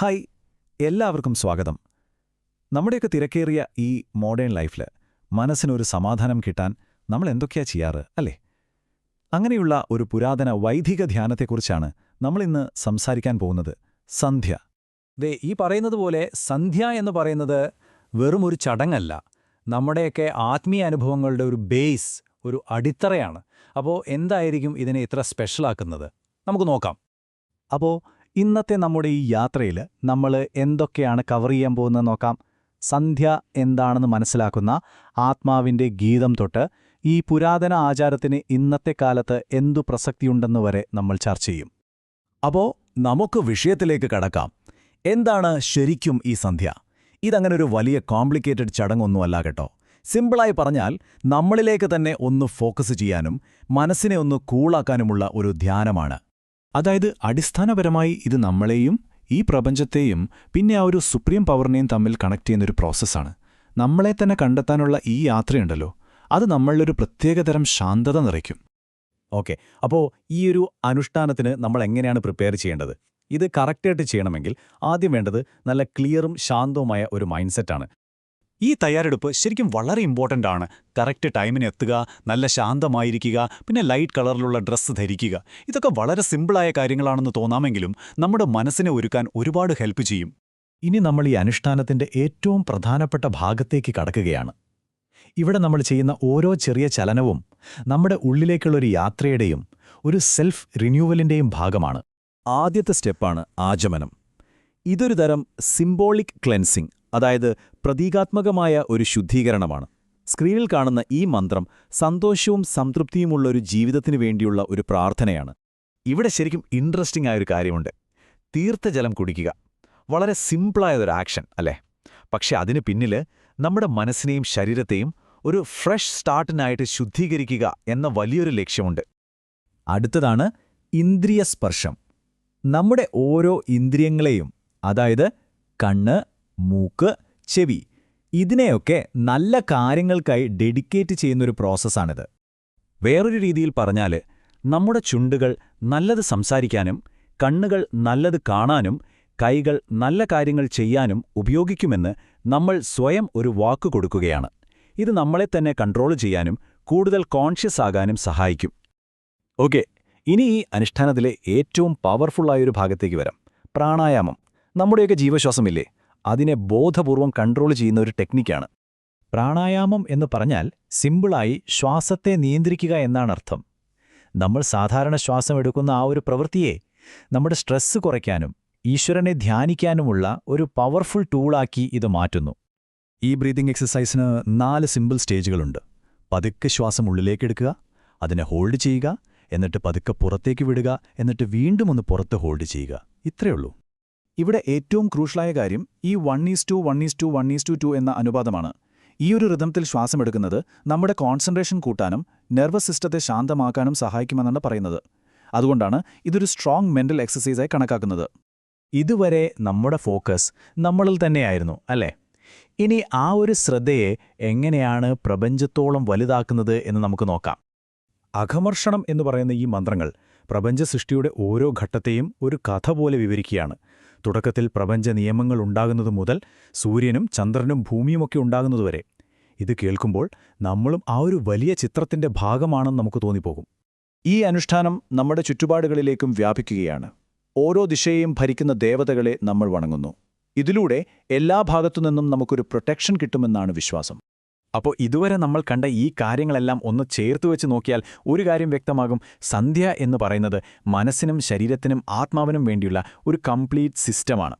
Hi എല്ലാവർക്കും സ്വാഗതം. നമ്മുടെയൊക്കെ തിരക്കേറിയ ഈ മോഡേൺ ലൈഫിൽ മനസ്സിനൊരു സമാധാനം കിട്ടാൻ നമ്മൾ എന്തൊക്കെയാ ചെയ്യാറ് അല്ലേ? അങ്ങനെയുള്ള ഒരു പുരാതന വൈദിക ധ്യാനത്തെക്കുറിച്ചാണ് നമ്മളിന്ന് സംസാരിക്കാൻ പോകുന്നത് സന്ധ്യ. ദേ ഈ പറയുന്നത് പോലെ സന്ധ്യ എന്ന് പറയുന്നത് വെറും ഒരു ചടങ്ങല്ല. നമ്മുടെയൊക്കെ ആത്മീയ അനുഭവങ്ങളുടെ ഒരു ബേസ് ഒരു അടിത്തറയാണ്. അപ്പോൾ എന്തായിരിക്കും ഇതിനെ ഇത്ര സ്പെഷ്യലാക്കുന്നത് നമുക്ക് നോക്കാം. അപ്പോൾ ഇന്നത്തെ നമ്മുടെ ഈ യാത്രയിൽ നമ്മൾ എന്തൊക്കെയാണ് കവർ ചെയ്യാൻ പോകുന്നത് നോക്കാം. സന്ധ്യ എന്താണെന്ന് മനസ്സിലാക്കുന്ന ആത്മാവിന്റെ ഗീതം തൊട്ട് ഈ പുരാതന ആചാരത്തിന് ഇന്നത്തെ കാലത്ത് എന്തു പ്രസക്തിയുണ്ടെന്ന് വരെ നമ്മൾ ചർച്ച ചെയ്യും. അപ്പോ നമുക്ക് വിഷയത്തിലേക്ക് കടക്കാം. എന്താണ് ശരിക്കും ഈ സന്ധ്യ? ഇതങ്ങനെ ഒരു വലിയ കോംപ്ലിക്കേറ്റഡ് ചടങ്ങൊന്നുമല്ല കേട്ടോ. സിമ്പിളായി പറഞ്ഞാൽ നമ്മളിലേക്ക് തന്നെ ഒന്ന് ഫോക്കസ് ചെയ്യാനും മനസ്സിനെ ഒന്ന് കൂളാക്കാനുമുള്ള ഒരു ധ്യാനമാണ്. അതായത് അടിസ്ഥാനപരമായി ഇത് നമ്മളെയും ഈ പ്രപഞ്ചത്തെയും പിന്നെ ആ ഒരു സുപ്രീം പവറിനെയും തമ്മിൽ കണക്ട് ചെയ്യുന്നൊരു പ്രോസസ്സാണ് നമ്മളെ തന്നെ കണ്ടെത്താനുള്ള ഈ യാത്രയുണ്ടല്ലോ. അത് നമ്മളിലൊരു പ്രത്യേകതരം ശാന്തത നിറയ്ക്കും. ഓക്കെ. അപ്പോൾ ഈ ഒരു അനുഷ്ഠാനത്തിന് നമ്മൾ എങ്ങനെയാണ് പ്രിപ്പയർ ചെയ്യേണ്ടത്? ഇത് കറക്റ്റായിട്ട് ചെയ്യണമെങ്കിൽ ആദ്യം വേണ്ടത് നല്ല ക്ലിയറും ശാന്തവുമായ ഒരു മൈൻഡ് സെറ്റാണ് ഈ തയ്യാറെടുപ്പ് ശരിക്കും വളരെ ഇമ്പോർട്ടന്റ് ആണ്. കറക്റ്റ് ടൈമിന് എത്തുക നല്ല ശാന്തമായിരിക്കുക പിന്നെ ലൈറ്റ് കളറിലുള്ള ഡ്രസ്സ് ധരിക്കുക. ഇതൊക്കെ വളരെ സിമ്പിളായ കാര്യങ്ങളാണെന്ന് തോന്നാമെങ്കിലും നമ്മുടെ മനസ്സിനെ ഒരുക്കാൻ ഒരുപാട് ഹെൽപ്പ് ചെയ്യും. ഇനി നമ്മൾ ഈ അനുഷ്ഠാനത്തിന്റെ ഏറ്റവും പ്രധാനപ്പെട്ട ഭാഗത്തേക്ക് കടക്കുകയാണ്. ഇവിടെ നമ്മൾ ചെയ്യുന്ന ഓരോ ചെറിയ ചലനവും നമ്മുടെ ഉള്ളിലേക്കുള്ളൊരു യാത്രയുടെയും ഒരു സെൽഫ് റിന്യൂവലിന്റെയും ഭാഗമാണ്. ആദ്യത്തെ സ്റ്റെപ്പാണ് ആചമനം. ഇതൊരു തരം സിംബോളിക് ക്ലെൻസിംഗ് അതായത് പ്രതീകാത്മകമായ ഒരു ശുദ്ധീകരണമാണ്. സ്ക്രീനിൽ കാണുന്ന ഈ മന്ത്രം സന്തോഷവും സംതൃപ്തിയുമുള്ള ഒരു ജീവിതത്തിനു വേണ്ടിയുള്ള ഒരു പ്രാർത്ഥനയാണ്. ഇവിടെ ശരിക്കും ഇൻട്രസ്റ്റിംഗ് ആയൊരു കാര്യമുണ്ട്. തീർത്ഥജലം കുടിക്കുക. വളരെ സിമ്പിളായതൊരു ആക്ഷൻ അല്ലേ? പക്ഷെ അതിന് പിന്നിൽ നമ്മുടെ മനസ്സിനെയും ശരീരത്തെയും ഒരു ഫ്രഷ് സ്റ്റാർട്ടിനായിട്ട് ശുദ്ധീകരിക്കുക എന്ന വലിയൊരു ലക്ഷ്യമുണ്ട്. അടുത്തതാണ് ഇന്ദ്രിയസ്പർശം. നമ്മുടെ ഓരോ ഇന്ദ്രിയങ്ങളെയും അതായത് കണ്ണ് മൂക്ക് ചെവി ഇതിനെയൊക്കെ നല്ല കാര്യങ്ങൾക്കായി ഡെഡിക്കേറ്റ് ചെയ്യുന്നൊരു പ്രോസസ്സാണിത്. വേറൊരു രീതിയിൽ പറഞ്ഞാൽ നമ്മുടെ ചുണ്ടുകൾ നല്ലത് സംസാരിക്കാനും കണ്ണുകൾ നല്ലത് കാണാനും കൈകൾ നല്ല കാര്യങ്ങൾ ചെയ്യാനും ഉപയോഗിക്കുമെന്ന് നമ്മൾ സ്വയം ഒരു വാക്ക് കൊടുക്കുകയാണ്. ഇത് നമ്മളെ തന്നെ കൺട്രോൾ ചെയ്യാനും കൂടുതൽ കോൺഷ്യസ് ആകാനും സഹായിക്കും. ഓക്കെ ഇനി ഈ അനുഷ്ഠാനത്തിലെ ഏറ്റവും പവർഫുള്ളായൊരു ഭാഗത്തേക്ക് വരാം. പ്രാണായാമം. നമ്മുടെയൊക്കെ ജീവശ്വാസമില്ലേ? അതിനെ ബോധപൂർവം കൺട്രോൾ ചെയ്യുന്ന ഒരു ടെക്നിക്കാണ് പ്രാണായാമം എന്ന് പറഞ്ഞാൽ സിമ്പിളായി ശ്വാസത്തെ നിയന്ത്രിക്കുക എന്നാണ് അർത്ഥം. നമ്മൾ സാധാരണ ശ്വാസം എടുക്കുന്ന ആ ഒരു പ്രവൃത്തിയെ നമ്മുടെ സ്ട്രെസ്സ് കുറയ്ക്കാനും ഈശ്വരനെ ധ്യാനിക്കാനുമുള്ള ഒരു പവർഫുൾ ടൂളാക്കി ഇത് മാറ്റുന്നു. ഈ ബ്രീതിംഗ് എക്സസൈസിന് നാല് സിമ്പിൾ സ്റ്റേജുകളുണ്ട് പതുക്കെ ശ്വാസം ഉള്ളിലേക്കെടുക്കുക അതിനെ ഹോൾഡ് ചെയ്യുക എന്നിട്ട് പതുക്കെ പുറത്തേക്ക് വിടുക എന്നിട്ട് വീണ്ടും ഒന്ന് പുറത്ത് ഹോൾഡ് ചെയ്യുക. ഇത്രയുള്ളൂ ഇവിടെ ഏറ്റവും ക്രൂഷ്യലായ കാര്യം ഈ one is to one is to one is to two two അനുപാതമാണ്. ഈ ഒരു റിതംത്തിൽ ശ്വാസമെടുക്കുന്നത് നമ്മുടെ കോൺസെൻട്രേഷൻ കൂട്ടാനും നെർവസ് സിസ്റ്റത്തെ ശാന്തമാക്കാനും സഹായിക്കുമെന്നാണ് പറയുന്നത്. അതുകൊണ്ടാണ് ഇതൊരു സ്ട്രോങ് മെന്റൽ എക്സസൈസായി കണക്കാക്കുന്നത്. ഇതുവരെ നമ്മുടെ ഫോക്കസ് നമ്മളിൽ തന്നെയായിരുന്നു അല്ലേ? ഇനി ആ ഒരു ശ്രദ്ധയെ എങ്ങനെയാണ് പ്രപഞ്ചത്തോളം വലുതാക്കുന്നത് എന്ന് നമുക്ക് നോക്കാം. അഘമർഷണം എന്ന് പറയുന്ന ഈ മന്ത്രങ്ങൾ പ്രപഞ്ച സൃഷ്ടിയുടെ ഓരോ ഘട്ടത്തെയും ഒരു കഥ പോലെ വിവരിക്കുകയാണ്. തുടക്കത്തിൽ പ്രപഞ്ച നിയമങ്ങൾ ഉണ്ടാകുന്നതു മുതൽ സൂര്യനും ചന്ദ്രനും ഭൂമിയുമൊക്കെ ഉണ്ടാകുന്നതുവരെ. ഇത് കേൾക്കുമ്പോൾ നമ്മളും ആ ഒരു വലിയ ചിത്രത്തിന്റെ ഭാഗമാണെന്ന് നമുക്ക് തോന്നിപ്പോകും. ഈ അനുഷ്ഠാനം നമ്മുടെ ചുറ്റുപാടുകളിലേക്കും വ്യാപിക്കുകയാണ്. ഓരോ ദിശയെയും ഭരിക്കുന്ന ദേവതകളെ നമ്മൾ വണങ്ങുന്നു. ഇതിലൂടെ എല്ലാ ഭാഗത്തുനിന്നും നമുക്കൊരു പ്രൊട്ടക്ഷൻ കിട്ടുമെന്നാണ് വിശ്വാസം. അപ്പോൾ ഇതുവരെ നമ്മൾ കണ്ട ഈ കാര്യങ്ങളെല്ലാം ഒന്ന് ചേർത്ത് വെച്ച് നോക്കിയാൽ ഒരു കാര്യം വ്യക്തമാകും. സന്ധ്യ എന്ന് പറയുന്നത് മനസ്സിനും ശരീരത്തിനും ആത്മാവിനും വേണ്ടിയുള്ള ഒരു കംപ്ലീറ്റ് സിസ്റ്റമാണ്.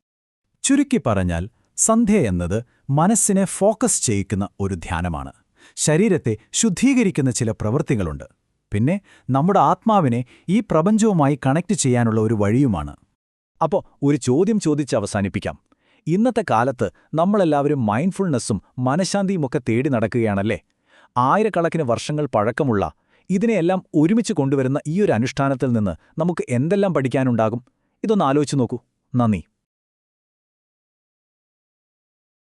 ചുരുക്കി പറഞ്ഞാൽ സന്ധ്യ എന്നത് മനസ്സിനെ ഫോക്കസ് ചെയ്യിക്കുന്ന ഒരു ധ്യാനമാണ്. ശരീരത്തെ ശുദ്ധീകരിക്കുന്ന ചില പ്രവൃത്തികളുണ്ട്. പിന്നെ നമ്മുടെ ആത്മാവിനെ ഈ പ്രപഞ്ചവുമായി കണക്ട് ചെയ്യാനുള്ള ഒരു വഴിയുമാണ്. അപ്പോൾ ഒരു ചോദ്യം ചോദിച്ച് അവസാനിപ്പിക്കാം. ഇന്നത്തെ കാലത്ത് നമ്മളെല്ലാവരും മൈൻഡ്ഫുൾനെസ്സും മനഃശാന്തിയുമൊക്കെ തേടി നടക്കുകയാണല്ലേ? ആയിരക്കണക്കിന് വർഷങ്ങൾ പഴക്കമുള്ള ഇതിനെയെല്ലാം ഒരുമിച്ച് കൊണ്ടുവരുന്ന ഈ ഒരു അനുഷ്ഠാനത്തിൽ നിന്ന് നമുക്ക് എന്തെല്ലാം പഠിക്കാനുണ്ടാകും? ഇതൊന്ന് ആലോചിച്ച് നോക്കൂ. നന്ദി.